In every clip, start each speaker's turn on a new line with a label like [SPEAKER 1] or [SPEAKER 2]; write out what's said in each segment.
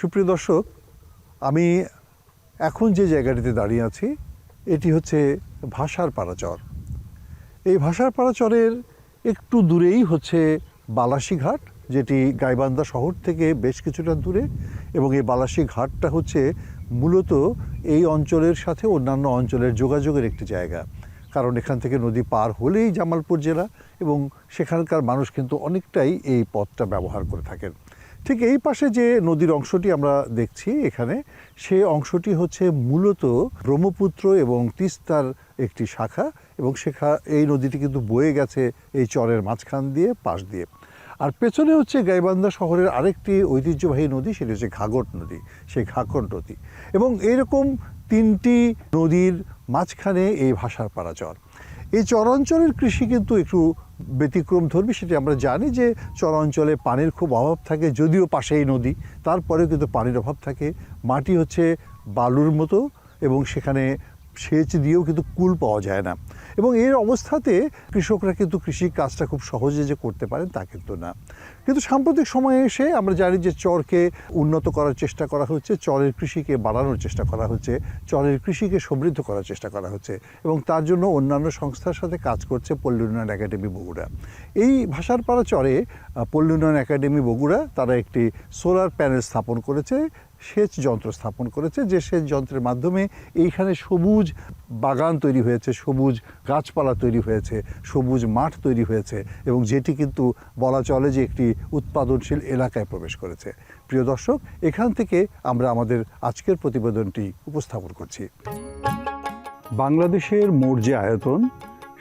[SPEAKER 1] সুপ্রিয় দর্শক, আমি এখন যে জায়গাটিতে দাঁড়িয়ে আছি, এটি হচ্ছে ভাষার পাড়াচর। এই ভাষার পাড়াচরের একটু দূরেই হচ্ছে বালাসী ঘাট যেটি গাইবান্ধা শহর থেকে বেশ কিছুটা দূরে, এবং এই বালাসী ঘাটটা হচ্ছে মূলত এই অঞ্চলের সাথে অন্যান্য অঞ্চলের যোগাযোগের একটি জায়গা। কারণ এখান থেকে নদী পার হলেই জামালপুর জেলা, এবং সেখানকার মানুষ কিন্তু অনেকটাই এই পথটা ব্যবহার করে থাকেন। ঠিক এই পাশে যে নদীর অংশটি আমরা দেখছি এখানে সে অংশটি হচ্ছে মূলত ব্রহ্মপুত্র এবং তিস্তার একটি শাখা এবং শেখা এই নদীটি কিন্তু বয়ে গেছে এই চরের মাঝখান দিয়ে, পাশ দিয়ে। আর পেছনে হচ্ছে গাইবান্ধা শহরের আরেকটি ঐতিহ্যবাহী নদী, সেটি হচ্ছে ঘাগট নদী, সেই ঘাগট নদী এবং এরকম তিনটি নদীর মাঝখানে এই ভাষার পাড়া চর এই চরাঞ্চলের কৃষি কিন্তু একটু ব্যতিক্রম ধর্মী, সেটি আমরা জানি যে চরাঞ্চলে পানির খুব অভাব থাকে, যদিও পাশেই নদী, তারপরেও কিন্তু পানির অভাব থাকে। মাটি হচ্ছে বালুর মতো এবং সেখানে সেচ দিয়েও কিন্তু কুল পাওয়া যায় না। এবং এর অবস্থাতে কৃষকরা কিন্তু কৃষি কাজটা খুব সহজে যে করতে পারেন তা কিন্তু না। কিন্তু সাম্প্রতিক সময়ে এসে আমরা জানি যে চরকে উন্নত করার চেষ্টা করা হচ্ছে, চরের কৃষিকে বাড়ানোর চেষ্টা করা হচ্ছে, চরের কৃষিকে সমৃদ্ধ করার চেষ্টা করা হচ্ছে এবং তার জন্য অন্যান্য সংস্থার সাথে কাজ করছে পল্লী উন্নয়ন একাডেমি বগুড়া। এই ভাষার পাড়া চরে পল্লী উন্নয়ন একাডেমি বগুড়া তারা একটি সোলার প্যানেল স্থাপন করেছে সেচ যন্ত্র স্থাপন করেছে, যে সেচ যন্ত্রের মাধ্যমে এইখানে সবুজ বাগান তৈরি হয়েছে, সবুজ গাছপালা তৈরি হয়েছে, সবুজ মাঠ তৈরি হয়েছে এবং যেটি কিন্তু বলা চলে যে একটি উৎপাদনশীল এলাকায় প্রবেশ করেছে। প্রিয় দর্শক, এখান থেকে আমরা আমাদের আজকের প্রতিবেদনটি উপস্থাপন করছি। বাংলাদেশের মোট যে আয়তন,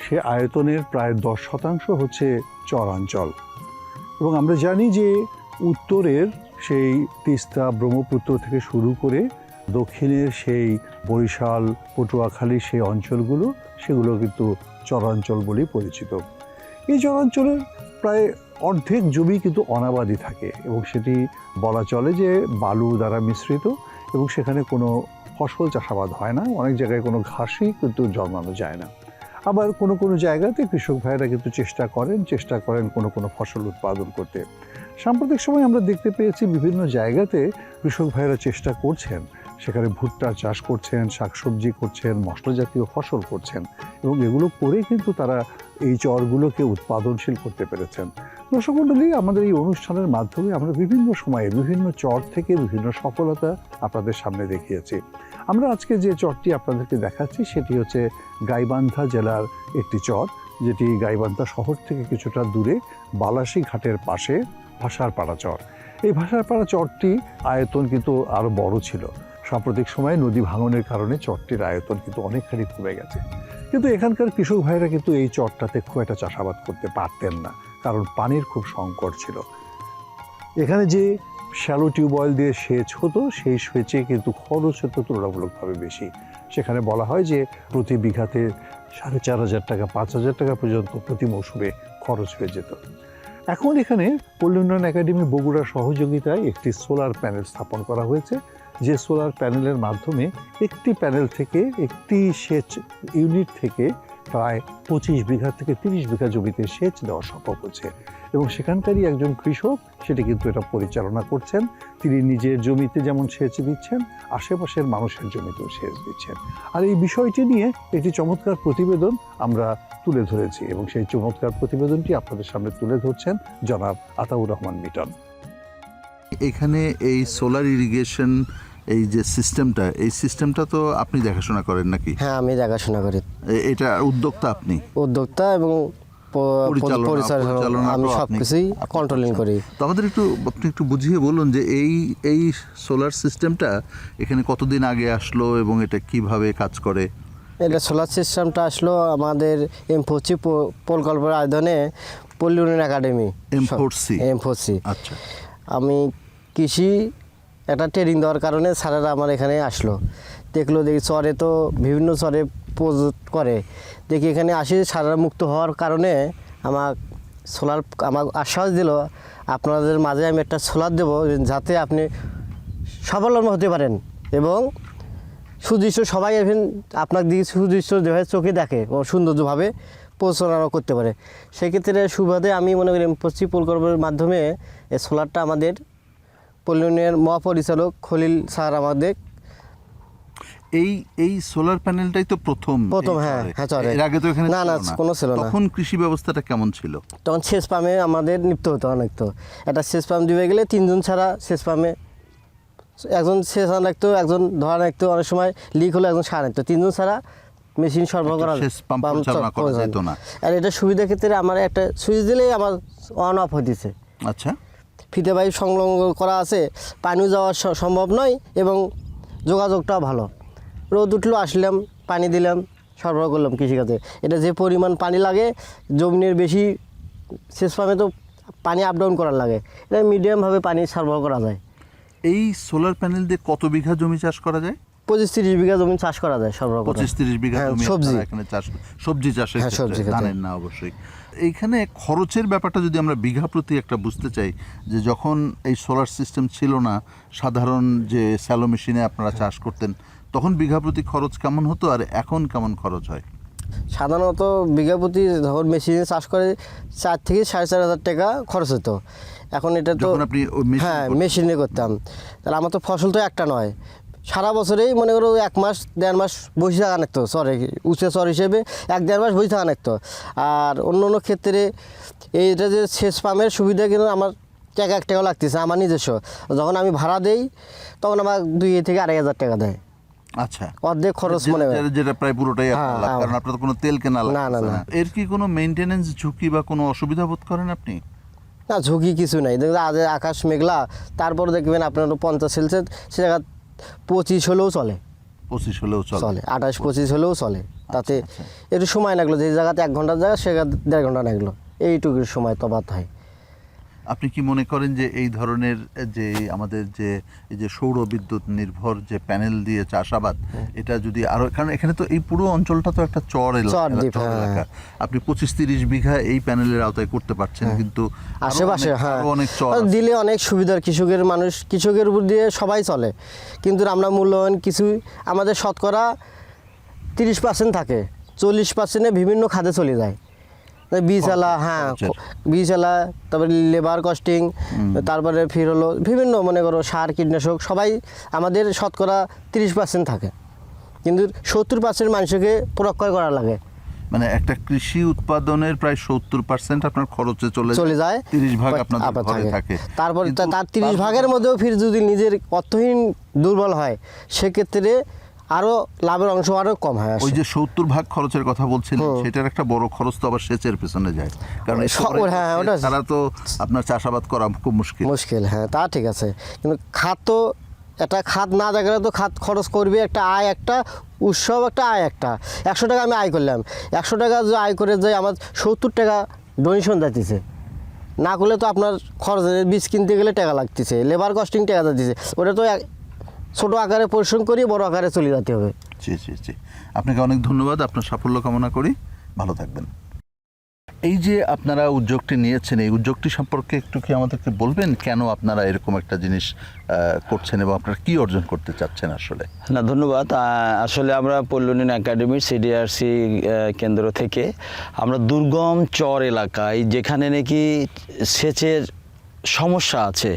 [SPEAKER 1] সে আয়তনের প্রায় দশ শতাংশ হচ্ছে চরাঞ্চল। এবং আমরা জানি যে উত্তরের সেই তিস্তা ব্রহ্মপুত্র থেকে শুরু করে দক্ষিণের সেই বরিশাল, পটুয়াখালী সেই অঞ্চলগুলো, সেগুলো কিন্তু চরাঞ্চল বলেই পরিচিত। এই চরাঞ্চলের প্রায় অর্ধেক জমি কিন্তু অনাবাদি থাকে এবং সেটি বলা চলে যে বালু দ্বারা মিশ্রিত এবং সেখানে কোনো ফসল চাষাবাদ হয় না। অনেক জায়গায় কোনো ঘাসই কিন্তু জন্মানো যায় না। আবার কোনো কোনো জায়গাতে কৃষক ভাইরা কিন্তু চেষ্টা করেন চেষ্টা করেন কোনো কোনো ফসল উৎপাদন করতে। সাম্প্রতিক সময় আমরা দেখতে পেয়েছি বিভিন্ন জায়গাতে কৃষক ভাইরা চেষ্টা করছেন। সেখানে ভুট্টা চাষ করছেন, শাকসবজি করছেন মশলা জাতীয় ফসল করছেন এবং এগুলো করে কিন্তু তারা এই চরগুলোকে উৎপাদনশীল করতে পেরেছেন। দর্শক মণ্ডলী আমাদের এই অনুষ্ঠানের মাধ্যমে আমরা বিভিন্ন সময়ে বিভিন্ন চর থেকে বিভিন্ন সফলতা আপনাদের সামনে দেখিয়েছি। আমরা আজকে যে চরটি আপনাদেরকে দেখাচ্ছি, সেটি হচ্ছে গাইবান্ধা জেলার একটি চর, যেটি গাইবান্ধা শহর থেকে কিছুটা দূরে বালাসী ঘাটের পাশে। ভাষার পাড়া চর এই ভাষার পাড়া চরটি আয়তন কিন্তু আরও বড় ছিল। সাম্প্রতিক সময়ে নদী ভাঙনের কারণে চরটির আয়তন কিন্তু অনেকখানি কমে গেছে। কিন্তু এখানকার কৃষক ভাইরা কিন্তু এই চরটাতে খুব একটা চাষাবাদ করতে পারতেন না, কারণ পানির খুব সংকট ছিল। এখানে যে শ্যালো টিউবওয়েল দিয়ে সেচ হতো, সেই সেচে কিন্তু খরচ হতো তুলনামূলকভাবে বেশি। সেখানে বলা হয় যে প্রতি বিঘাতে সাড়ে চার হাজার টাকা, পাঁচ হাজার টাকা পর্যন্ত প্রতি মৌসুমে খরচ হয়ে যেত। এখন এখানে পল্লী উন্নয়ন একাডেমি বগুড়ার সহযোগিতায় একটি সোলার প্যানেল স্থাপন করা হয়েছে। যে সোলার প্যানেলের মাধ্যমে একটি প্যানেল থেকে একটি সেচ ইউনিট থেকে প্রায় পঁচিশ বিঘা থেকে তিরিশ বিঘা জমিতে সেচ দেওয়া সম্ভব হচ্ছে। এবং সেখানকারই একজন কৃষক সেটি কিন্তু এটা পরিচালনা করছেন। তিনি নিজের জমিতে যেমন সেচ দিচ্ছেন, আশেপাশের মানুষের জমিতেও সেচ দিচ্ছেন। আর এই বিষয়টি নিয়ে একটি চমৎকার প্রতিবেদন আমরা তুলে ধরেছি এবং সেই চমৎকার প্রতিবেদনটি আপনাদের সামনে তুলে ধরছেন জনাব আতাউর রহমান মিটন।
[SPEAKER 2] এখানে এই সোলার ইরিগেশন এই যে সিস্টেমটা এই সিস্টেমটা তো আপনি দেখাশোনা করেন নাকি?
[SPEAKER 3] হ্যাঁ আমি দেখাশোনা করি।
[SPEAKER 2] এটা উদ্যোক্তা আপনি?
[SPEAKER 3] উদ্যোক্তা এবং
[SPEAKER 2] পরিচালনা-
[SPEAKER 3] আমি কন্ট্রোলিং করি।
[SPEAKER 2] তো আমাদের একটু আপনি একটু বুঝিয়ে বলুন যে এই এই সোলার সিস্টেমটা এখানে কতদিন আগে আসলো এবং এটা কীভাবে কাজ করে?
[SPEAKER 3] এটা সোলার সিস্টেমটা আসলো আমাদের এমফোসি প্রকল্পের আয়োজনে পল্লী উন্নয়ন একাডেমি
[SPEAKER 2] M4C?
[SPEAKER 3] এমফোসি
[SPEAKER 2] আচ্ছা।
[SPEAKER 3] আমি কৃষি একটা ট্রেনিং দেওয়ার কারণে স্যারেরা আমার এখানে আসলো। দেখল, দেখি চরে তো বিভিন্ন চরে পোজ করে। দেখি এখানে আসি সারা মুক্ত হওয়ার কারণে আমার সোলার আমার আশ্বাস দিল, আপনাদের মাঝে আমি একটা সোলার দেবো, যাতে আপনি স্বাবলম্বী হতে পারেন এবং সুদৃশ্য সবাই even আপনার দিকে সুদৃশ্য যেভাবে চোখে দেখে ও সৌন্দর্যভাবে পরিচালনা করতে পারে। সেক্ষেত্রে সুবাদে আমি মনে করি পশ্চিম প্রকল্পের মাধ্যমে এই সোলারটা আমাদের পল্লিউনিয়নের মহাপরিচালক খলিল স্যার আমাদের।
[SPEAKER 2] এই এই সোলার প্যানেলটাই তো প্রথম
[SPEAKER 3] প্রথম, হ্যাঁ, হ্যাঁ, চরে।
[SPEAKER 2] এর আগে তো এখানে
[SPEAKER 3] না, না, কোনো ছিল না।
[SPEAKER 2] তখন কৃষি ব্যবস্থাটা কেমন ছিল?
[SPEAKER 3] তখন সেচ পাম্পে আমাদের নিপ্ত হতো অনেক তো। একটা সেচ পাম্প দিবে গেলে তিনজন ছাড়া সেচ পাম্পে একজন সেচ আনা রাখতো একজন ধরা রাখতো অনেক সময় লিক হলে একজন সার রাখতো তিনজন ছাড়া মেশিন সরবরাহ করা। আর এটা সুবিধার ক্ষেত্রে আমার একটা সুইচ দিলেই আমার অন অফ হইতেছে
[SPEAKER 2] আচ্ছা।
[SPEAKER 3] ফিতে পাইপ সংলগ্ন করা আছে পানি যাওয়া সম্ভব নয় এবং যোগাযোগটাও ভালো। রোদ উঠল আসলাম পানি দিলাম সরবরাহ করলাম কৃষিকাজে। এটা যে পরিমাণ পানি লাগে জমিনের বেশি শেষ পামে তো পানি আপ ডাউন করার লাগে। এটা মিডিয়ামভাবে পানি সরবরাহ করা যায়।
[SPEAKER 2] এই সোলার প্যানেল দিয়ে কত বিঘা জমি চাষ করা যায়?
[SPEAKER 3] পঁচিশ তিরিশ বিঘা জমি চাষ করা যায় সরবরাহ
[SPEAKER 2] পঁচিশ তিরিশ বিঘা
[SPEAKER 3] হ্যাঁ, সবজি।
[SPEAKER 2] এখানে চাষ সবজি চাষের
[SPEAKER 3] হ্যাঁ,
[SPEAKER 2] না অবশ্যই। এইখানে খরচের ব্যাপারটা যদি আমরা বিঘা প্রতি একটা বুঝতে চাই যে যখন এই সোলার সিস্টেম ছিল না সাধারণ যে স্যালো মেশিনে আপনারা চাষ করতেন তখন বিঘা প্রতি খরচ কেমন হতো আর এখন কেমন খরচ হয়?
[SPEAKER 3] সাধারণত বিঘা প্রতি যখন মেশিনে চাষ করে চার থেকে সাড়ে চার হাজার টাকা খরচ হতো। এখন এটা তো
[SPEAKER 2] যখন আপনি
[SPEAKER 3] হ্যাঁ মেশিনে করতাম। তাহলে আমার তো ফসল তো একটা নয়। সারা বছরেই মনে করো এক মাস দেড় মাস বসে থাকা নাকতো সরে উঁচে চর হিসেবে এক দেড় মাস বসে থাকা নাকতো। আর অন্য অন্য ক্ষেত্রে এইটা যে সেচ পাম্পের সুবিধা কিন্তু আমার টাকা এক টাকাও লাগতেছে আমার নিজস্ব। যখন আমি ভাড়া দেই তখন আমার দুই থেকে আড়াই হাজার টাকা দেয়।
[SPEAKER 2] আচ্ছা।
[SPEAKER 3] অর্ধেক খরচ মনে হয়
[SPEAKER 2] যেটা- প্রায় পুরোটাই
[SPEAKER 3] হ্যাঁ, হ্যাঁ।
[SPEAKER 2] কারণ আপনার কোনো তেল কেনা
[SPEAKER 3] না, না,
[SPEAKER 2] না। এর কি কোনো ঝুঁকি বা কোনো অসুবিধা বোধ করেন আপনি?
[SPEAKER 3] না ঝুঁকি কিছু নাই। দেখবেন আজ আকাশ মেঘলা তারপর দেখবেন আপনার পঞ্চাশ সেলসিয়াস সে জায়গা পঁচিশ হলেও চলে।
[SPEAKER 2] পঁচিশ হলেও চলে।
[SPEAKER 3] আঠাশ পঁচিশ হলেও চলে। তাতে
[SPEAKER 2] আচ্ছা।
[SPEAKER 3] একটু সময় লাগল যে জায়গাতে এক ঘণ্টার জায়গা সে জায়গাতে দেড় ঘণ্টা লাগল। এইটুকুর সময় তফাৎ হয়।
[SPEAKER 2] আপনি কি মনে করেন যে এই ধরনের যে আমাদের যে এই যে সৌর বিদ্যুৎ নির্ভর যে প্যানেল দিয়ে চাষাবাদ এটা যদি আরও কারণ এখানে তো এই পুরো অঞ্চলটা তো একটা চর এলাকা
[SPEAKER 3] হ্যাঁ।
[SPEAKER 2] আপনি পঁচিশ তিরিশ বিঘা এই প্যানেলের আওতায় করতে পারছেন কিন্তু
[SPEAKER 3] আশেপাশে
[SPEAKER 2] অনেক-
[SPEAKER 3] হ্যাঁ।
[SPEAKER 2] অনেক চর
[SPEAKER 3] দিলে অনেক সুবিধার কৃষকের মানুষ কৃষকের উপর দিয়ে সবাই চলে। কিন্তু আমরা মূল্যায়ন কিছু আমাদের শতকরা তিরিশ পার্সেন্ট থাকে চল্লিশ পার্সেন্টে বিভিন্ন খাতে চলে যায়। বীজওয়ালা হ্যাঁ। বীজওয়ালা তারপরে লেবার কস্টিং তারপরে ফির হলো বিভিন্ন মনে করো সার কীটনাশক সবাই আমাদের শতকরা তিরিশ পার্সেন্ট থাকে। কিন্তু সত্তর পার্সেন্ট মানুষকে প্রক্রয় করা লাগে।
[SPEAKER 2] মানে একটা কৃষি উৎপাদনের প্রায় সত্তর পার্সেন্ট আপনার খরচে চলে
[SPEAKER 3] চলে যায়।
[SPEAKER 2] তিরিশ ভাগ আপনাদের
[SPEAKER 3] আবার
[SPEAKER 2] ঘরে থাকে।
[SPEAKER 3] তারপর তার তিরিশ ভাগের মধ্যেও ফির যদি নিজের অর্থহীন দুর্বল হয় সেক্ষেত্রে আরও লাভের অংশ আরও কম হয়
[SPEAKER 2] ওই যে সত্তর ভাগ খরচের কথা বলছিলেন সেটার একটা বড় খরচ তো আবার সেচের পেছনে যায়। কারণ
[SPEAKER 3] হ্যাঁ, ওটা-
[SPEAKER 2] তারা তো আপনার চাষাবাদ করা খুব মুশকিল।
[SPEAKER 3] মুশকিল হ্যাঁ তা ঠিক আছে। কিন্তু খাত তো একটা খাত না থাকলে তো খাত খরচ করবে একটা আয় একটা উৎসব একটা আয় একটা। একশো টাকা আমি আয় করলাম। একশো টাকা যে আয় করে যে আমার সত্তর টাকা ডোনেশন যাইতেছে। না করলে তো আপনার খরচ বীজ কিনতে গেলে টাকা লাগতেছে লেবার কস্টিং টাকা যাচ্ছে ওটা তো ছোট আকারে পরিশ্রম করি বড় আকারে চলে যেতে হবে।
[SPEAKER 2] জি জি জি। আপনাকে অনেক ধন্যবাদ। আপনার সাফল্য কামনা করি। ভালো থাকবেন। এই যে আপনারা উদ্যোগটি নিয়েছেন এই উদ্যোগটি সম্পর্কে একটু কি আমাদেরকে বলবেন? কেন আপনারা এরকম একটা জিনিস করছেন এবং আপনারা কি অর্জন করতে চাচ্ছেন আসলে?
[SPEAKER 4] না ধন্যবাদ। আসলে আমরা পল্লনীন একাডেমির সিডিআরসি কেন্দ্র থেকে আমরা দুর্গম চর এলাকায় যেখানে নাকি সেচের সমস্যা আছে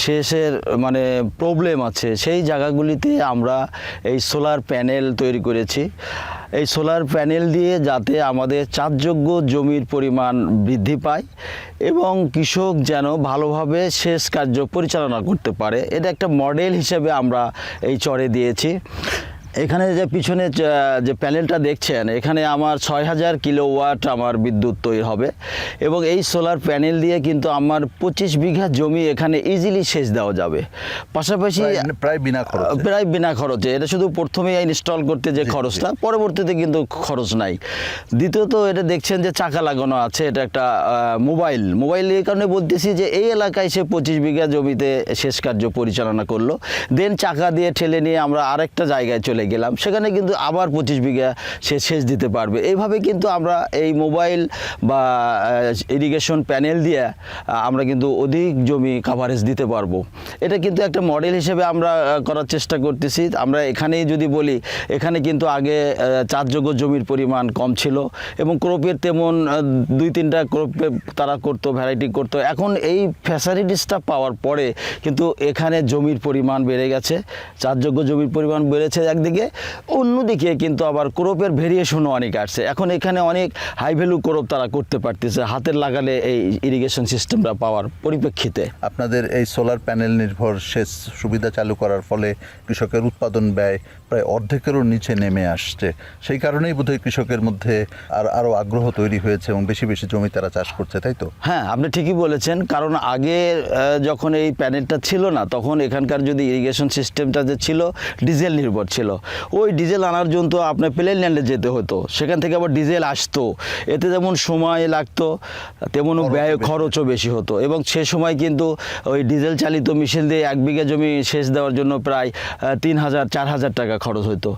[SPEAKER 4] সেচের মানে প্রবলেম আছে, সেই জায়গাগুলিতে আমরা এই সোলার প্যানেল তৈরি করেছি। এই সোলার প্যানেল দিয়ে যাতে আমাদের চাষযোগ্য জমির পরিমাণ বৃদ্ধি পায় এবং কৃষক যেন ভালোভাবে সেচ কার্য পরিচালনা করতে পারে। এটা একটা মডেল হিসেবে আমরা এই চরে দিয়েছি। এখানে যে পিছনে যে- প্যানেলটা দেখছেন এখানে আমার ছয় হাজার কিলোওয়াট আমার বিদ্যুৎ তৈরি হবে এবং এই সোলার প্যানেল দিয়ে কিন্তু আমার পঁচিশ বিঘা জমি এখানে ইজিলি সেচ দেওয়া যাবে। পাশাপাশি
[SPEAKER 2] প্রায়- বিনা খরচ।
[SPEAKER 4] প্রায় বিনা খরচে। এটা শুধু প্রথমে ইনস্টল করতে যে খরচটা পরবর্তীতে কিন্তু খরচ নাই। দ্বিতীয়ত এটা দেখছেন যে চাকা লাগানো আছে এটা একটা মোবাইল। মোবাইল এই কারণে বলতেছি যে এই এলাকায় সে পঁচিশ বিঘা জমিতে শেষ কার্য পরিচালনা করল। দেন চাকা দিয়ে ঠেলে নিয়ে আমরা আরেকটা জায়গায় চলে গেলাম সেখানে কিন্তু আবার পঁচিশ বিঘা সে সেচ দিতে পারবে। এইভাবে কিন্তু আমরা এই মোবাইল বা ইরিগেশন প্যানেল দিয়ে আমরা কিন্তু অধিক জমি কাভারেজ দিতে পারব। এটা কিন্তু একটা মডেল হিসেবে আমরা করার চেষ্টা করতেছি। আমরা এখানেই যদি বলি এখানে কিন্তু আগে আহ, চাষযোগ্য জমির পরিমাণ কম ছিল এবং ক্রপের তেমন দুই তিনটা ক্রপে তারা করতো ভ্যারাইটি করতো। এখন এই ফ্যাসিলিটিসটা পাওয়ার পরে কিন্তু এখানে জমির পরিমাণ বেড়ে গেছে চাষযোগ্য জমির পরিমাণ বেড়েছে। একদিকে অন্যদিকে কিন্তু আবার ক্রোপের ভেরিয়েশনও অনেক আসছে। এখন এখানে অনেক হাই ভ্যালু ক্রপ তারা করতে পারতেছে হাতের লাগালে এই ইরিগেশন সিস্টেমটা পাওয়ার পরিপ্রেক্ষিতে।
[SPEAKER 2] আপনাদের এই সোলার প্যানেল নির্ভর সেচ সুবিধা চালু করার ফলে কৃষকের উৎপাদন ব্যয় প্রায় অর্ধেকেরও নিচে নেমে আসছে। সেই কারণেই বোধহয় কৃষকের মধ্যে আর আরও আগ্রহ তৈরি হয়েছে এবং বেশি বেশি জমি তারা চাষ করছে তাই তো?
[SPEAKER 4] হ্যাঁ আপনি ঠিকই বলেছেন কারণ আগে যখন এই প্যানেলটা ছিল না তখন এখানকার যদি ইরিগেশন সিস্টেমটা যে ছিল ডিজেল নির্ভর ছিল। ওই ডিজেল আনার জন্য তো আপনার প্লেন ল্যান্ডে যেতে হতো। সেখান থেকে আবার ডিজেল আসতো। এতে যেমন সময় লাগতো তেমন ব্যয় খরচও বেশি হতো। এবং সে সময় কিন্তু ওই ডিজেল চালিত মেশিন দিয়ে এক বিঘা জমি সেচ দেওয়ার জন্য প্রায় তিন হাজার চার হাজার টাকা খরচ হতো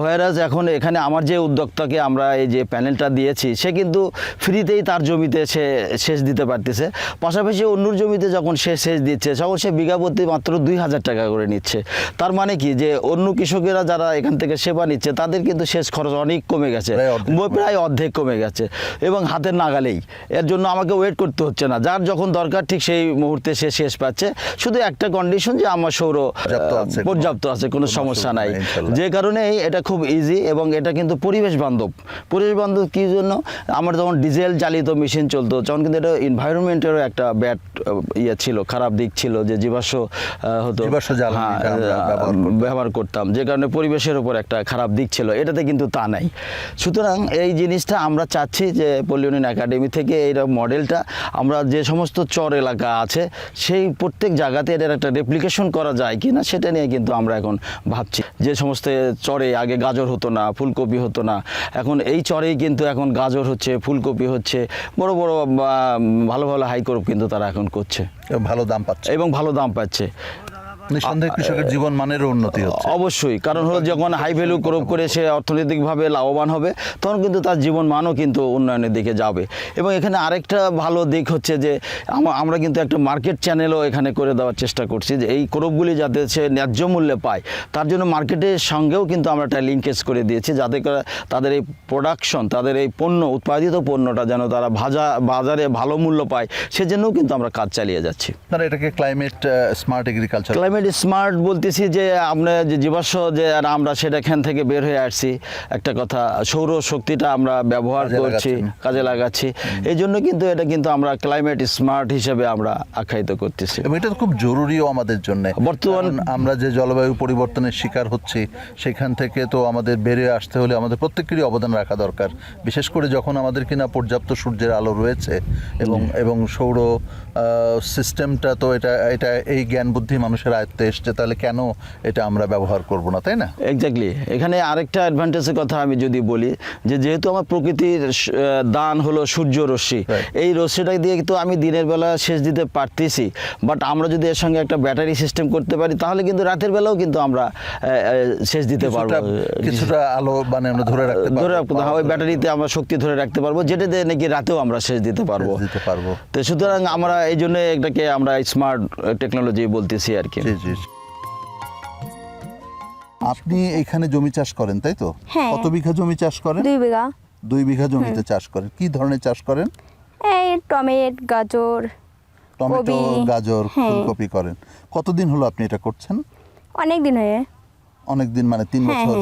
[SPEAKER 4] হোয়ারাজ এখন এখানে আমার যে উদ্যোক্তাকে আমরা এই যে প্যানেলটা দিয়েছি সে কিন্তু ফ্রিতেই তার জমিতে সে সেচ দিতে পারতেছে। পাশাপাশি অন্যর জমিতে যখন সে সেচ দিচ্ছে তখন সে বিঘা প্রতি মাত্র দুই হাজার টাকা করে নিচ্ছে। তার মানে কি? যে অন্য কৃষকেরা যারা এখান থেকে সেবা নিচ্ছে তাদের কিন্তু শেষ খরচ অনেক কমে গেছে।
[SPEAKER 2] প্রায় অর্ধেক কমে
[SPEAKER 4] গেছে। এবং হাতের নাগালেই। এর জন্য আমাকে ওয়েট করতে হচ্ছে না। যার যখন দরকার ঠিক সেই মুহূর্তে সে শেষ পাচ্ছে। শুধু একটা কন্ডিশন যে আমার সৌর
[SPEAKER 2] পর্যাপ্ত আছে।
[SPEAKER 4] কোনো সমস্যা নাই। যে কারণেই এটা খুব ইজি এবং এটা কিন্তু পরিবেশ বান্ধব। পরিবেশ বান্ধব কী জন্য? আমার যখন ডিজেল চালিত মেশিন চলতো তখন কিন্তু এটা এনভায়রনমেন্টেরও একটা ব্যাড ইয়ে ছিল খারাপ দিক ছিল যে জীবাশ্ম হতো। হ্যাঁ। ব্যবহার করতাম। যে কারণে পরিবেশের উপর একটা খারাপ দিক ছিল এটাতে কিন্তু তা নাই। সুতরাং এই জিনিসটা আমরা চাচ্ছি যে পল্লিউনিয়ন একাডেমি থেকে এই মডেলটা আমরা যে সমস্ত চর এলাকা আছে সেই প্রত্যেক জায়গাতে এটার একটা রেপ্লিকেশন করা যায় কি না সেটা নিয়ে কিন্তু আমরা এখন ভাবছি। যে সমস্ত চরে আগে গাজর হতো না ফুলকপি হতো না এখন এই চরেই কিন্তু এখন গাজর হচ্ছে ফুলকপি হচ্ছে বড় বড় ভালো ভালো হাইকোরপ কিন্তু তারা এখন করছে।
[SPEAKER 2] ভালো দাম পাচ্ছে।
[SPEAKER 4] এবং ভালো দাম পাচ্ছে।
[SPEAKER 2] নিঃসন্দেহে কৃষকের জীবন মানেরও উন্নতি হচ্ছে।
[SPEAKER 4] অবশ্যই কারণ হলো যখন হাই ভ্যালু ক্রপ করে সে অর্থনৈতিকভাবে লাভবান হবে তখন কিন্তু তার জীবন মানও কিন্তু উন্নয়নের দিকে যাবে। এবং এখানে আরেকটা ভালো দিক হচ্ছে যে আমরা কিন্তু একটা মার্কেট চ্যানেলও এখানে করে দেওয়ার চেষ্টা করছি যে এই ক্রপগুলি যাতে সে ন্যায্য মূল্যে পায় তার জন্য মার্কেটের সঙ্গেও কিন্তু আমরা একটা লিঙ্কেজ করে দিয়েছি যাতে করে তাদের এই প্রোডাকশন তাদের এই পণ্য উৎপাদিত পণ্যটা যেন তারা ভাজা বাজারে ভালো মূল্য পায় সেজন্যও কিন্তু আমরা কাজ চালিয়ে যাচ্ছি।
[SPEAKER 2] আপনারা এটাকে climate smart agriculture
[SPEAKER 4] climate smart বলতেছি যে আমরা যে জীবাশ্ম যে আর আমরা সেটা এখান থেকে বের হয়ে আসছি। একটা কথা সৌর শক্তিটা আমরা ব্যবহার করছি কাজে লাগাচ্ছি। এই জন্য কিন্তু এটা কিন্তু আমরা ক্লাইমেট স্মার্ট হিসেবে আমরা আখ্যায়িত করতেছি।
[SPEAKER 2] এবং এটা খুব জরুরিও আমাদের জন্য।
[SPEAKER 4] বর্তমান-
[SPEAKER 2] আমরা যে জলবায়ু পরিবর্তনের শিকার হচ্ছি সেখান থেকে তো আমাদের বেরিয়ে আসতে হলে আমাদের প্রত্যেকেরই অবদান রাখা দরকার। বিশেষ করে যখন আমাদের কিনা পর্যাপ্ত সূর্যের আলো রয়েছে এবং এবং সৌর সিস্টেমটা তো এটা এটা এই জ্ঞান বুদ্ধি মানুষের আয়ত্তে এসছে তাহলে কেন এটা আমরা ব্যবহার করব না তাই না?
[SPEAKER 4] এক্স্যাক্টলি এখানে আরেকটা অ্যাডভান্টেজের কথা আমি যদি বলি যে যেহেতু আমার প্রকৃতির দান হলো সূর্য রশ্মি এই রশ্মিটা দিয়ে কিন্তু আমি দিনের বেলা সেচ দিতে পারতেছি। বাট আমরা যদি এর সঙ্গে একটা ব্যাটারি সিস্টেম করতে পারি তাহলে কিন্তু রাতের বেলাও কিন্তু আমরা সেচ দিতে পারব।
[SPEAKER 2] কিছুটা আলো মানে আমরা ধরে রাখতে
[SPEAKER 4] ধরে রাখতে হবে ব্যাটারিতে আমরা শক্তি ধরে রাখতে পারব যেটা দিয়ে নাকি রাতেও আমরা সেচ দিতে পারব।
[SPEAKER 2] দিতে পারব।
[SPEAKER 4] তো সুতরাং আমরা এই জন্য এটাকে আমরা স্মার্ট টেকনোলজি বলতেছি আর কি।
[SPEAKER 2] জি আপনি এখানে জমি চাষ করেন তাই তো?
[SPEAKER 5] হ্যাঁ।
[SPEAKER 2] কত বিঘা জমি চাষ করেন?
[SPEAKER 5] দুই বিঘা।
[SPEAKER 2] দুই বিঘা জমিতে চাষ করেন। কি ধরনের চাষ করেন?
[SPEAKER 5] এই টমেট গাজর
[SPEAKER 2] টমেটো গাজর
[SPEAKER 5] হ্যাঁ।
[SPEAKER 2] ফুলকপি করেন। কতদিন হলো আপনি এটা করছেন?
[SPEAKER 5] অনেক দিন হয়ে।
[SPEAKER 2] অনেক দিন মানে তিন
[SPEAKER 5] হ্যাঁ
[SPEAKER 2] বছর?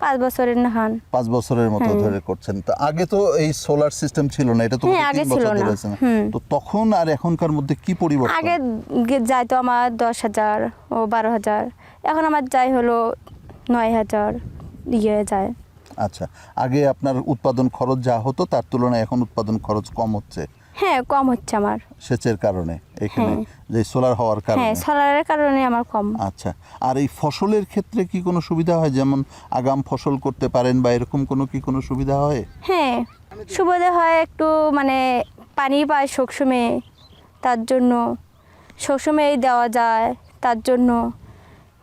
[SPEAKER 5] পাঁচ বছরের নাহান।
[SPEAKER 2] পাঁচ বছরের মতো ধরে করছেন। তো আগে তো এই সোলার সিস্টেম ছিল না এটা তো
[SPEAKER 5] হ্যাঁ, আগে ছিল না।
[SPEAKER 2] না। তো তখন আর এখনকার মধ্যে কি পরিবর্তন?
[SPEAKER 5] আগে গে- যাইতো আমার দশ হাজার ও বারো হাজার। এখন আমার যাই হলো নয় হাজার ইয়ে যায়।
[SPEAKER 2] আচ্ছা আগে আপনার উৎপাদন খরচ যা হতো তার তুলনায় এখন উৎপাদন খরচ কম হচ্ছে।
[SPEAKER 5] হ্যাঁ কম হচ্ছে আমার।
[SPEAKER 2] সেচের কারণে এখানে
[SPEAKER 5] হ্যাঁ।
[SPEAKER 2] যে সোলার হওয়ার কারণে।
[SPEAKER 5] হ্যাঁ সোলারের কারণে আমার কম।
[SPEAKER 2] আচ্ছা আর এই ফসলের ক্ষেত্রে কি কোনো সুবিধা হয়? যেমন আগাম ফসল করতে পারেন বা এরকম কোনো কি কোনো সুবিধা হয়?
[SPEAKER 5] হ্যাঁ সুবিধা হয় একটু মানে পানি পায় সবসময় তার জন্য। সবসময় দেওয়া যায় তার জন্য।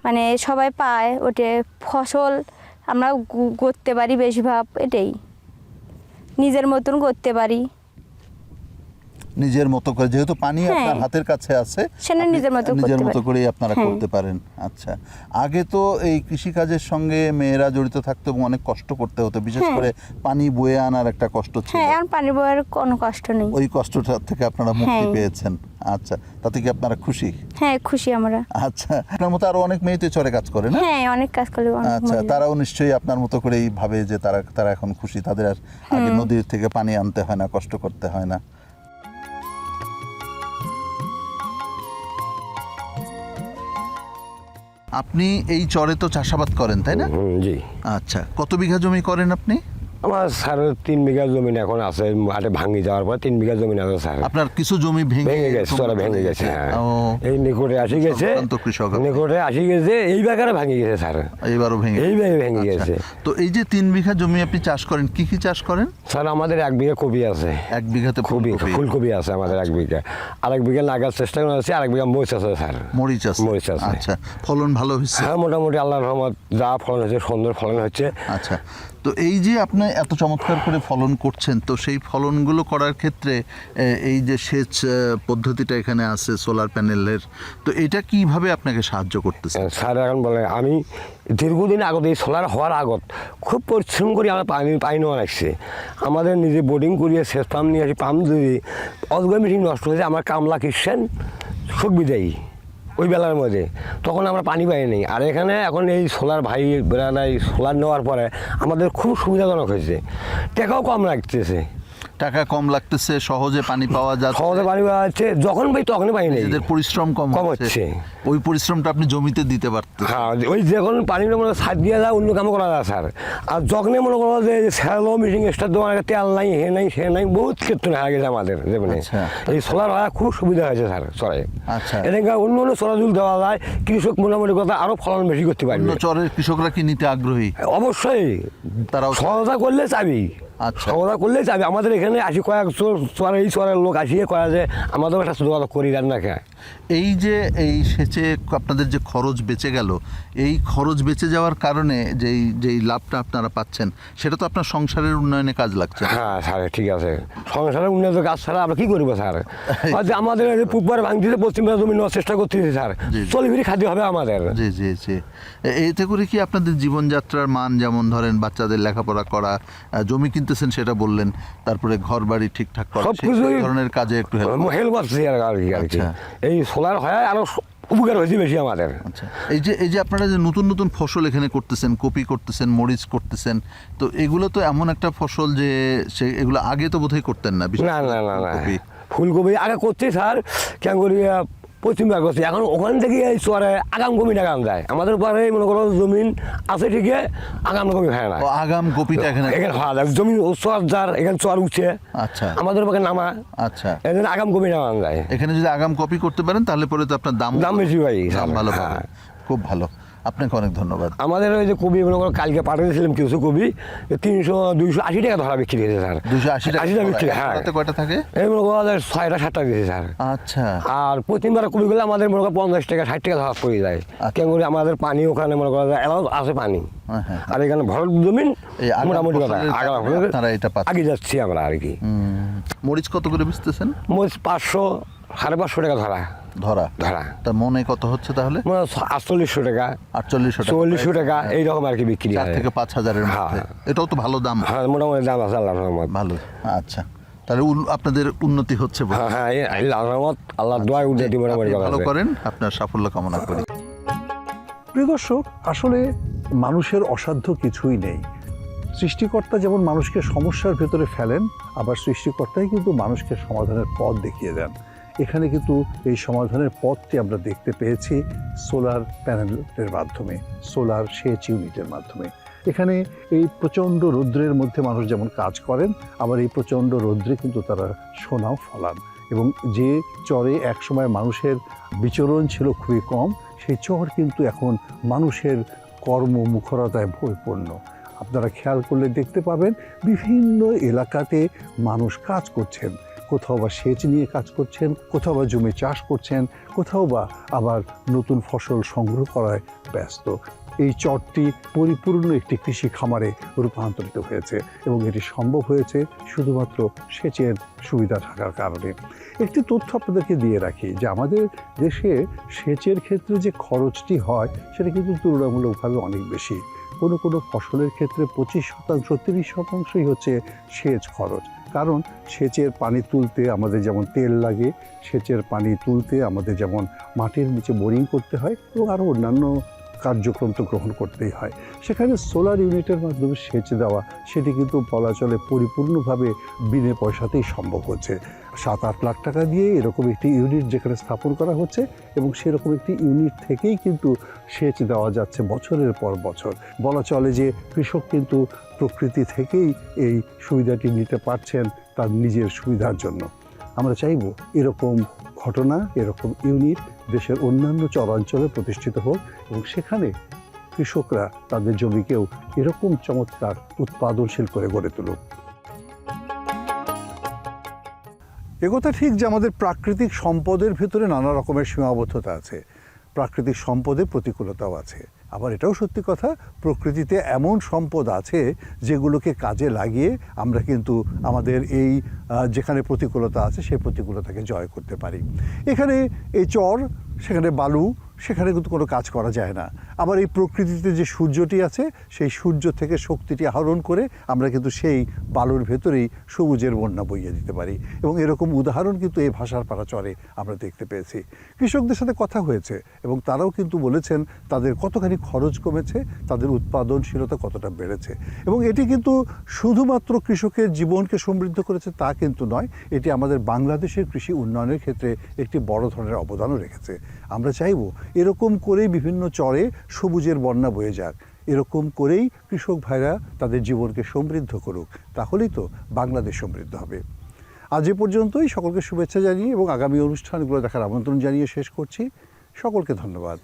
[SPEAKER 5] মানে সবাই পায় ওটে ফসল আমরা করতে পারি বেশিরভাগ এটাই। নিজের মতন করতে পারি।
[SPEAKER 2] নিজের মতো করে যেহেতু পানি
[SPEAKER 5] হ্যাঁ।
[SPEAKER 2] আপনার হাতের কাছে আছে
[SPEAKER 5] সেটা নিজের মতো
[SPEAKER 2] নিজের মতো করেই আপনারা
[SPEAKER 5] হ্যাঁ।
[SPEAKER 2] করতে পারেন। আচ্ছা। আগে তো এই কৃষিকাজের সঙ্গে মেয়েরা জড়িত থাকতো এবং অনেক কষ্ট করতে হতো বিশেষ
[SPEAKER 5] হ্যাঁ।
[SPEAKER 2] করে পানি বয়ে আনার একটা কষ্ট ছিল।
[SPEAKER 5] হ্যাঁ এখন পানি বয়ার কোনো কষ্ট নেই।
[SPEAKER 2] ওই কষ্টটা থেকে আপনারা মুক্তি। পেয়েছেন। আচ্ছা তাতে কি আপনারা খুশি?
[SPEAKER 5] হ্যাঁ খুশি আমরা।
[SPEAKER 2] আচ্ছা আপনার মতো আরও অনেক মেয়েতে চরে কাজ করে না?
[SPEAKER 5] হ্যাঁ অনেক কাজ করে
[SPEAKER 2] আচ্ছা। তারাও নিশ্চয়ই আপনার মতো করেই ভাবে যে তারা তারা এখন খুশি তাদের আর আগে নদীর থেকে পানি আনতে হয় না কষ্ট করতে হয় না। আপনি এই চরে তো চাষাবাদ করেন তাই না?
[SPEAKER 6] জি।
[SPEAKER 2] আচ্ছা কত বিঘা জমি করেন আপনি?
[SPEAKER 6] আমার স্যার তিন বিঘা জমিন এখন আছে মাঠে ভাঙি যাওয়ার পর তিন বিঘা জমিন আছে স্যার।
[SPEAKER 2] আপনার কিছু জমি ভেঙে
[SPEAKER 6] গেছে
[SPEAKER 2] এরকম
[SPEAKER 6] ভেঙে গেছে হ্যাঁ। এই নিকটে আসি গেছে
[SPEAKER 2] কৃষক।
[SPEAKER 6] নিকটে আসি গেছে এই বাগারে ভাঙি গেছে স্যার।
[SPEAKER 2] এইবারও ভেঙে
[SPEAKER 6] এই বাগারে ভেঙে
[SPEAKER 2] আচ্ছা।
[SPEAKER 6] গেছে।
[SPEAKER 2] তো এই যে তিন বিঘা জমি আপনি চাষ করেন কি কি চাষ করেন?
[SPEAKER 6] স্যার আমাদের এক বিঘা কপি আছে।
[SPEAKER 2] এক বিঘাতে
[SPEAKER 6] কপি
[SPEAKER 2] ফুলকপি
[SPEAKER 6] আছে আমাদের এক বিঘা। আরেক বিঘা লাগার চেষ্টা করা আছে আরেক বিঘা মরিচ আছে স্যার।
[SPEAKER 2] মরিচ আছে।
[SPEAKER 6] মরিচ আছে।
[SPEAKER 2] আচ্ছা ফলন ভালো হচ্ছে
[SPEAKER 6] হ্যাঁ মোটামুটি আল্লাহর রহমত যা ফলন হচ্ছে সুন্দর ফলন হচ্ছে
[SPEAKER 2] আচ্ছা। তো এই যে আপনি এত চমৎকার করে ফলন করছেন, তো সেই ফলনগুলো করার ক্ষেত্রে এই যে সেচ পদ্ধতিটা এখানে আছে সোলার প্যানেলের তো এটা কীভাবে আপনাকে সাহায্য করতেছে?
[SPEAKER 6] স্যার এখন বলে, আমি দীর্ঘদিন আগত এই সোলার হওয়ার আগত খুব পরিশ্রম করি আমার পানি পানি নেওয়া লাগছে। আমাদের নিজে বোর্ডিং করিয়ে সেচ পাম্প নিয়ে আসি পাম্প যদি অজগর মিটিং নষ্ট হয়েছে আমার কামলা কিসেন সুখ বিদায়ী। ওই বেলার মধ্যে। তখন আমরা পানি পাইনি। আর এখানে এখন এই সোলার ভাই বেড়ানাই সোলার নেওয়ার পরে আমাদের খুব সুবিধাজনক হয়েছে। টাকাও কম লাগতেছে।
[SPEAKER 2] টাকা কম লাগতেছে সহজে পানি পাওয়া যাচ্ছে।
[SPEAKER 6] সহজে পানি পাওয়া যাচ্ছে যখন পাই তখনই পাই নেই।
[SPEAKER 2] নিজেদের পরিশ্রম কম
[SPEAKER 6] কম
[SPEAKER 2] হচ্ছে। ওই পরিশ্রমটা আপনি জমিতে দিতে পারতেন
[SPEAKER 6] হ্যাঁ ওই যখন পানি মনে সার দিয়ে যায় অন্য কামও করা যায় স্যার। আর যখনই মনে করো যে স্যালো মিটিং এক্সট্রা আগে তেল নাই হে নাই সে নাই বহুত ক্ষেত্রে হয়ে গেছে আমাদের যেমন
[SPEAKER 2] আচ্ছা।
[SPEAKER 6] এই সোলার হওয়া খুব সুবিধা হয়েছে স্যার চলে
[SPEAKER 2] আচ্ছা।
[SPEAKER 6] এদিকে অন্য অন্য সোলার দেওয়া যায় কৃষক মোটামুটি কথা আরও ফলন বেশি করতে পারবে।
[SPEAKER 2] চরের কৃষকরা কি নিতে আগ্রহী?
[SPEAKER 6] অবশ্যই।
[SPEAKER 2] তারা
[SPEAKER 6] সহজা করলে চাবি।
[SPEAKER 2] আচ্ছা।
[SPEAKER 6] সহজা করলে চাবি আমাদের এখানে আসি কয়েক এই চরের লোক আসিয়ে কয়া যে আমাদের একটা যোগাযোগ করি রান্না খায়
[SPEAKER 2] এই যে এই সেচে আপনাদের যে খরচ বেঁচে গেল এই খরচ বেঁচে যাওয়ার কারণে যেই যেই লাভটা আপনারা পাচ্ছেন সেটা তো আপনার সংসারের উন্নয়নে কাজ লাগছে।
[SPEAKER 6] হ্যাঁ স্যার ঠিক আছে। সংসারের উন্নত কাজ ছাড়া আমরা কি করব স্যার? আমাদের পুকুর ভাঙতেছে পশ্চিম জমি নেওয়ার চেষ্টা করতেছি স্যার
[SPEAKER 2] জি, জি।
[SPEAKER 6] চলি ফিরি খাদ্য হবে আমাদের।
[SPEAKER 2] জি জি জি। এতে করে কি আপনাদের জীবনযাত্রার মান যেমন ধরেন বাচ্চাদের লেখাপড়া করা জমি কিনতেছেন সেটা বললেন তারপরে ঘর বাড়ি ঠিকঠাক করা সেই ধরনের কাজে একটু হেল্প
[SPEAKER 6] করছি আর কি আর কি।
[SPEAKER 2] আচ্ছা।
[SPEAKER 6] এই সোলার হয় আরও উপকার হয়েছে বেশি আমাদের।
[SPEAKER 2] আচ্ছা। এই যে এই যে আপনারা যে নতুন নতুন ফসল এখানে করতেছেন কপি করতেছেন মরিচ করতেছেন তো এগুলো তো এমন একটা ফসল যে সে এগুলো আগে তো বোধহয় করতেন না
[SPEAKER 6] না না না।
[SPEAKER 2] ফুলকপি
[SPEAKER 6] আগে করছি স্যার। কেন করি পশ্চিমবঙ্গ আছে। এখন ওখান থেকে এই চরে আগাম কমি আগাম যায় আমাদের পরে মনে করো জমিন আছে ঠিকই আগাম কমি খায় না।
[SPEAKER 2] আগাম কপিটা এখানে
[SPEAKER 6] এখানে হওয়া যায় জমিন ও চর যার এখানে চর উঠছে।
[SPEAKER 2] আচ্ছা।
[SPEAKER 6] আমাদের পক্ষে নামা।
[SPEAKER 2] আচ্ছা।
[SPEAKER 6] এখানে আগাম কমি নাগাম যায়
[SPEAKER 2] এখানে যদি আগাম কপি করতে পারেন তাহলে পরে তো আপনার দাম
[SPEAKER 6] দাম বেশি ভাই
[SPEAKER 2] ভালো
[SPEAKER 6] হ্যাঁ।
[SPEAKER 2] খুব ভালো। আপনাকে অনেক ধন্যবাদ।
[SPEAKER 6] আমাদের ওই যে কবি মনে করো কালকে পাঠিয়েছিলাম কিছু কবি তিনশো দুইশো আশি টাকা ধরা বিক্রি হয়েছে স্যার।
[SPEAKER 2] দুশো আশি টাকা
[SPEAKER 6] আশি টাকা বিক্রি হ্যাঁ।
[SPEAKER 2] কয়টা থাকে?
[SPEAKER 6] এই মনে করো ছয়টা সাতটা দিয়েছে স্যার।
[SPEAKER 2] আচ্ছা।
[SPEAKER 6] আর প্রতিবার কবিগুলো আমাদের মনে করো পঞ্চাশ টাকা ষাট টাকা ধরা পড়ে যায়।
[SPEAKER 2] আচ্ছা।
[SPEAKER 6] কেন করি আমাদের পানি ওখানে মনে করো এলাও আছে পানি।
[SPEAKER 2] হ্যাঁ, হ্যাঁ।
[SPEAKER 6] আর এখানে ভরত জমিন মোটামুটি কথা। আগে যাচ্ছি আমরা আর কি।
[SPEAKER 2] মরিচ কত করে বেচতেছেন?
[SPEAKER 6] মোট পাঁচশো সাড়ে পাঁচশো টাকা ধরা।
[SPEAKER 2] ধরা।
[SPEAKER 6] ধরা।
[SPEAKER 2] তার মনে কত হচ্ছে তাহলে?
[SPEAKER 6] আটচল্লিশশো টাকা।
[SPEAKER 2] আটচল্লিশশো টাকা।
[SPEAKER 6] চল্লিশশো টাকা এইরকম আর কি বিক্রি
[SPEAKER 2] চার থেকে পাঁচ হাজারের
[SPEAKER 6] হ্যাঁ।
[SPEAKER 2] মধ্যে। এটাও তো ভালো দাম।
[SPEAKER 6] হ্যাঁ মোটামুটি দাম আছে আল্লাহ রহমত।
[SPEAKER 2] ভালো। আচ্ছা। তাহলে আপনাদের উন্নতি হচ্ছে
[SPEAKER 6] হ্যাঁ হ্যাঁ আল্লাহ রহমত আল্লাহ দোয়া উন্নতি মোটামুটি
[SPEAKER 2] ভালো করেন আপনার সাফল্য কামনা করি।
[SPEAKER 1] প্রিয় দর্শক আসলে মানুষের অসাধ্য কিছুই নেই। সৃষ্টিকর্তা যেমন মানুষকে সমস্যার ভেতরে ফেলেন আবার সৃষ্টিকর্তাই কিন্তু মানুষকে সমাধানের পথ দেখিয়ে দেন। এখানে কিন্তু এই সমাধানের পথটি আমরা দেখতে পেয়েছি সোলার প্যানেলের মাধ্যমে, সোলার সেচ ইউনিটের মাধ্যমে। এখানে এই প্রচণ্ড রৌদ্রের মধ্যে মানুষ যেমন কাজ করেন, আবার এই প্রচণ্ড রৌদ্রে কিন্তু তারা সোনাও ফলান এবং যে চরে একসময় মানুষের বিচরণ ছিল খুবই কম, সেই চর কিন্তু এখন মানুষের কর্ম মুখরতায় পরিপূর্ণ। আপনারা খেয়াল করলে দেখতে পাবেন, বিভিন্ন এলাকাতে মানুষ কাজ করছেন। কোথাও বা সেচ নিয়ে কাজ করছেন, কোথাও বা জমি চাষ করছেন, কোথাও বা আবার নতুন ফসল সংগ্রহ করায় ব্যস্ত। এই চরটি পরিপূর্ণ একটি কৃষি খামারে রূপান্তরিত হয়েছে এবং এটি সম্ভব হয়েছে শুধুমাত্র সেচের সুবিধা থাকার কারণে। একটি তথ্য আপনাদেরকে দিয়ে রাখি যে আমাদের দেশে সেচের ক্ষেত্রে যে খরচটি হয়, সেটা কিন্তু তুলনামূলকভাবে অনেক বেশি। কোনো কোনো ফসলের ক্ষেত্রে পঁচিশ শতাংশ, তিরিশ শতাংশই হচ্ছে সেচ খরচ। কারণ সেচের পানি তুলতে আমাদের যেমন তেল লাগে, সেচের পানি তুলতে আমাদের যেমন মাটির নিচে বোরিং করতে হয় এবং আরও অন্যান্য কার্যক্রম তো গ্রহণ করতেই হয়। সেখানে সোলার ইউনিটের মাধ্যমে সেচ দেওয়া, সেটি কিন্তু বলা চলে পরিপূর্ণভাবে বিনে পয়সাতেই সম্ভব হচ্ছে। সাত আট লাখ টাকা দিয়ে এরকম একটি ইউনিট যেখানে স্থাপন করা হচ্ছে এবং সেরকম একটি ইউনিট থেকেই কিন্তু সেচ দেওয়া যাচ্ছে বছরের পর বছর। বলা চলে যে কৃষক কিন্তু প্রকৃতি থেকেই এই সুবিধাটি নিতে পারছেন তার নিজের সুবিধার জন্য। আমরা চাইব এরকম ঘটনা, এরকম ইউনিট দেশের অন্যান্য চরাঞ্চলে প্রতিষ্ঠিত হোক এবং সেখানে কৃষকরা তাদের জমিকেও এরকম চমৎকার উৎপাদনশীল করে গড়ে তুলুক। একথা ঠিক যে আমাদের প্রাকৃতিক সম্পদের ভেতরে নানা রকমের সীমাবদ্ধতা আছে। প্রাকৃতিক সম্পদে প্রতিকূলতাও আছে। আবার এটাও সত্যি কথা, প্রকৃতিতে এমন সম্পদ আছে যেগুলোকে কাজে লাগিয়ে আমরা কিন্তু আমাদের এই যেখানে প্রতিকূলতা আছে সেই প্রতিকূলতাকে জয় করতে পারি। এখানে এই চর সেখানে বালু, সেখানে কিন্তু কোনো কাজ করা যায় না। আবার এই প্রকৃতিতে যে সূর্যটি আছে, সেই সূর্য থেকে শক্তিটি আহরণ করে আমরা কিন্তু সেই বালুর ভেতরেই সবুজের বন্যা বইয়ে দিতে পারি। এবং এরকম উদাহরণ কিন্তু এই ভাষার পাড়া চরে আমরা দেখতে পেয়েছি। কৃষকদের সাথে কথা হয়েছে এবং তারাও কিন্তু বলেছেন, তাদের কতখানি খরচ কমেছে, তাদের উৎপাদনশীলতা কতটা বেড়েছে। এবং এটি কিন্তু শুধুমাত্র কৃষকের জীবনকে সমৃদ্ধ করেছে তা কিন্তু নয়, এটি আমাদের বাংলাদেশের কৃষি উন্নয়নের ক্ষেত্রে একটি বড় ধরনের অবদানও রেখেছে। আমরা চাইব এরকম করেই বিভিন্ন চরে সবুজের বন্যা বয়ে যাক। এরকম করেই কৃষক ভাইরা তাদের জীবনকে সমৃদ্ধ করুক। তাহলেই তো বাংলাদেশ সমৃদ্ধ হবে। আজ এ পর্যন্তই। সকলকে শুভেচ্ছা জানিয়ে এবং আগামী অনুষ্ঠানগুলো দেখার আমন্ত্রণ জানিয়ে শেষ করছি। সকলকে ধন্যবাদ।